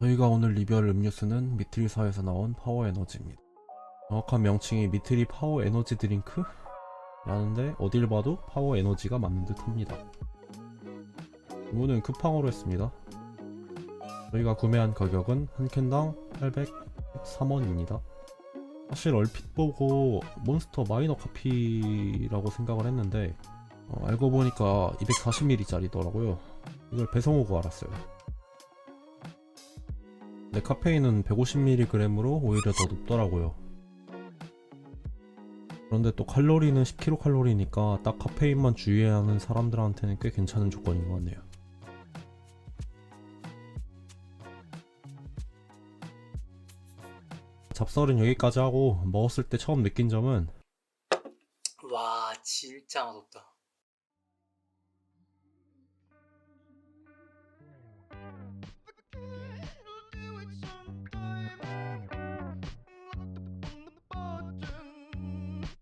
저희가 오늘 리뷰할 음료수는 미트리사에서 나온 파워 에너지입니다. 정확한 명칭이 미트리 파워 에너지 드링크? 라는데 어딜 봐도 파워 에너지가 맞는 듯 합니다. 주문은 쿠팡으로 했습니다. 저희가 구매한 가격은 한 캔당 813원입니다. 사실 얼핏 보고 몬스터 마이너 커피라고 생각을 했는데 어, 알고 보니까 240ml짜리더라고요. 이걸 배송 오고 알았어요. 근데 카페인은 150mg으로 오히려 더 높더라고요. 그런데 또 칼로리는 10kcal니까 딱 카페인만 주의해야 하는 사람들한테는 꽤 괜찮은 조건인 것 같네요. 잡설은 여기까지 하고 먹었을 때 처음 느낀 점은 와 진짜 맛없다